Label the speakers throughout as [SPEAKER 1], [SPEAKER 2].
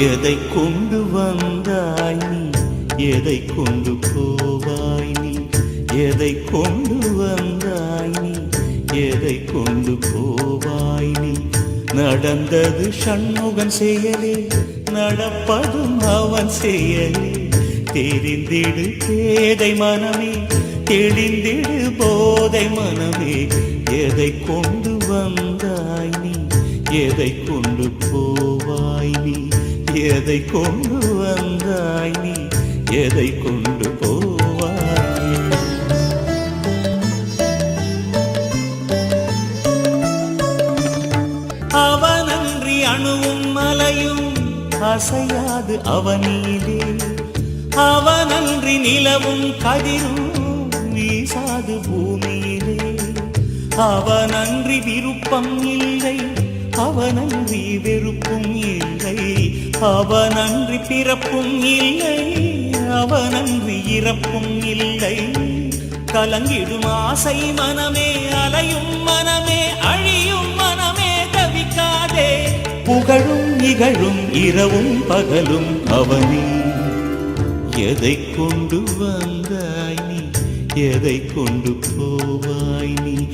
[SPEAKER 1] எதை கொண்டு வந்தாய் நீ? எதை கொண்டு போவாய் நீ? எதை கொண்டு வந்தாய் நீ? எதை கொண்டு போவாய் நீ? நடந்தது சண்முகன் செயலே நடப்பதும் அவன் செயலே. தெரிந்திடு பேதை மனமே தெளிந்திடு போதை மனமே. எதை கொண்டு வந்தாய் நீ? எதை கொண்டு போவாய் நீ? எதை கொண்டு வந்தாய் நீ? எதை கொண்டு போவாய்? அவனன்றி அணுவும் மலையும் அசையாது அவனிலே. அவனன்றி நிலவும் கதிரும் வீசாது பூமியிலே. அவனன்றி விருப்பம் இல்லை அவனன்றி வெறுப்பும் இல்லை. அவனன்றி பிறப்பும் இல்லை அவனன்றி இறப்பும் இல்லை. கலங்கிடும் ஆசை மனமே அலையும் மனமே அழியும் மனமே தவிக்காதே. புகழும் இகழும் இரவும் பகலும் அவனே. எதை கொண்டு வந்தாய் நீ? எதை கொண்டு போவாய் நீ?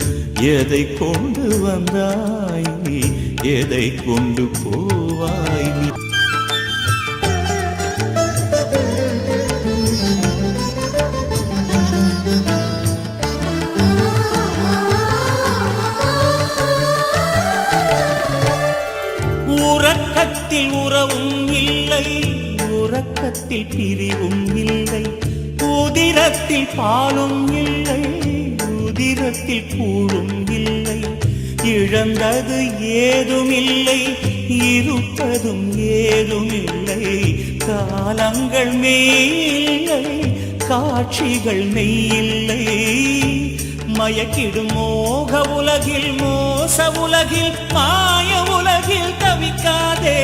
[SPEAKER 1] எதை கொண்டு வந்தாய் நீ? எதை கொண்டு போவாய் நீ? உறக்கத்தில் உறவும் இல்லை. உறக்கத்தில் பிரிவும் இல்லை. உதிரத்தில் பாலும் இல்லை. உதிரத்தில் கூழும் இல்லை. இழந்தது ஏதும் இல்லை இருப்பதும் ஏதும் இல்லை காலங்கள் மெய்யில்லை காட்சிகள் மெய்யில்லை. மயக்கிடும் மோக உலகில் மோச உலகில் மாய உலகில் தவிக்காதே.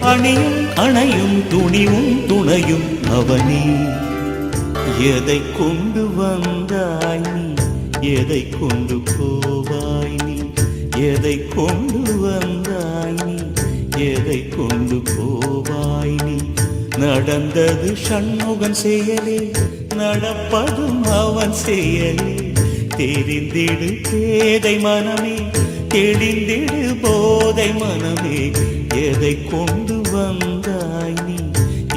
[SPEAKER 1] அணியும் அணையும் துணிவும் துணையும் அவனே. எதை கொண்டு வந்தாய் நீ? எதை கொண்டு போவாய் நீ? எதை கொண்டு வந்தாய் நீ? எதை கொண்டு போவாய் நீ? நடந்தது சண்முகன் செயலே நடப்பதும் அவன் செயலே. தெரிந்திடு பேதை மனமே தெளிந்திடு போதை மனமே. எதை கொண்டு வந்தாய் நீ?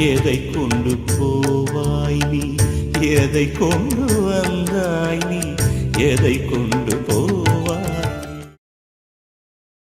[SPEAKER 1] எதை கொண்டு போவாய் நீ? எதை கொண்டு வந்தாய் நீ? எதை கொண்டு போ